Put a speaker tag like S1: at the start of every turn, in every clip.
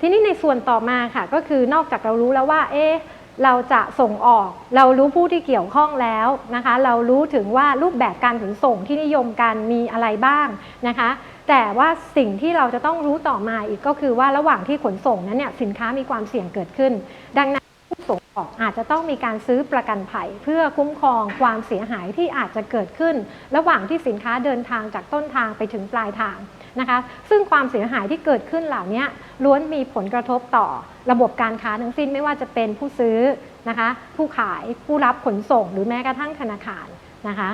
S1: ทีนี้ในส่วนต่อมาค่ะก็คือนอกจากเรารู้แล้วว่าเอ๊ะเราจะส่งออก เรารู้ผู้ที่เกี่ยวข้องแล้วนะคะ เรารู้ถึงว่ารูปแบบการขนส่งที่นิยมกันมีอะไรบ้างนะคะ แต่ว่าสิ่งที่เราจะต้องรู้ต่อมาอีกก็คือว่าระหว่างที่ขนส่งนั้นเนี่ยสินค้ามีความเสี่ยงเกิดขึ้น ดังนั้น ผู้ส่งออกอาจจะต้องมีการซื้อประกันภัย เพื่อคุ้มครองความเสียหายที่อาจจะเกิดขึ้น ระหว่างที่สินค้าเดินทางจากต้นทางไปถึงปลายทางนะคะซึ่งความเสียหายที่เกิดขึ้นเหล่านี้ล้วนมีผลกระทบต่อระบบการค้าทั้งสิ้นไม่ว่าจะเป็นผู้ซื้อนะคะผู้ขายผู้รับขนส่ง หรือแม้กระทั่งธนาคารนะคะ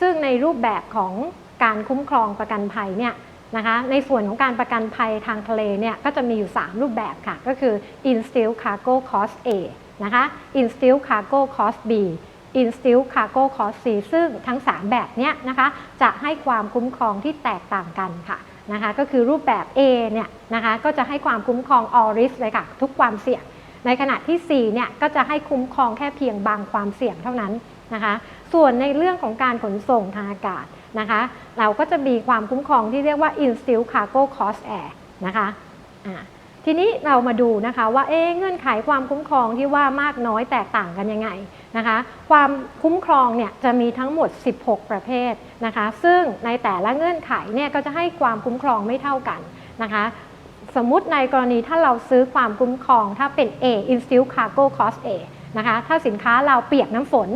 S1: ซึ่งในรูปแบบของการคุ้มครองประกันภัยเนี่ย นะคะในส่วนของการประกันภัยทางทะเลเนี่ยก็จะมีอยู่ 3 รูปแบบค่ะ ก็คือ instill cargo cost A นะคะ instill cargo cost B instill cargo cost C ซึ่งทั้ง 3 แบบเนี้ยนะคะจะให้ความคุ้มครองที่แตกต่างกันค่ะนะคะก็คือรูปแบบ A เนี่ยนะคะก็จะให้ความคุ้มครอง all risk เลยค่ะ ทุกความเสี่ยง ในขณะที่ 4 เนี่ยก็จะให้คุ้มครองแค่เพียงบางความเสี่ยงเท่านั้นนะคะ ส่วนในเรื่องของการขนส่งทางอากาศ นะคะ เราก็จะมีความคุ้มครองที่เรียกว่า instill cargo cost air นะคะอ่าทีนี้เรามาดูนะคะว่าเอ๊เงื่อนไขความคุ้มครองที่ว่ามากน้อยแตกต่างกันยังไงนะคะ ความคุ้มครองเนี่ยจะมีทั้งหมด 16 ประเภทนะคะ ซึ่งในแต่ละเงื่อนไขเนี่ยก็จะให้ความคุ้มครองไม่เท่ากันนะคะสมมุติในกรณีถ้าเราซื้อความคุ้มครองถ้าเป็น A instill cargo cost A นะคะ ถ้าสินค้าเราเปียกน้ำฝน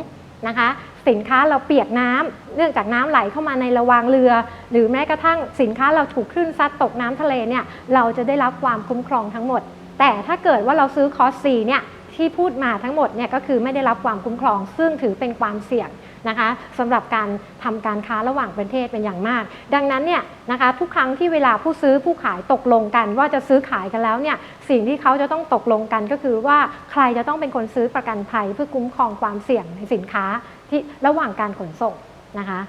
S1: นะคะ สินค้าเราเปียกน้ำเนื่องจากน้ำไหลเข้ามาในระวางเรือ หรือแม้กระทั่งสินค้าเราถูกคลื่นซัดตกน้ำทะเลเนี่ยเราจะได้รับความคุ้มครองทั้งหมด แต่ถ้าเกิดว่าเราซื้อคอสซีเนี่ยที่พูดมาทั้งหมดเนี่ยก็คือไม่ได้รับความคุ้มครอง ซึ่งถือเป็นความเสี่ยง นะคะสำหรับการทำการค้าระหว่างประเทศเป็นอย่างมาก ดังนั้นเนี่ยนะคะทุกครั้งที่เวลาผู้ซื้อผู้ขายตกลงกัน ว่าจะซื้อขายกันแล้วเนี่ยสิ่งที่เขาจะต้องตกลงกันก็คือว่าใครจะต้องเป็นคนซื้อประกันภัยเพื่อคุ้มครองความเสี่ยงในสินค้าที่ระหว่างการขนส่งนะคะ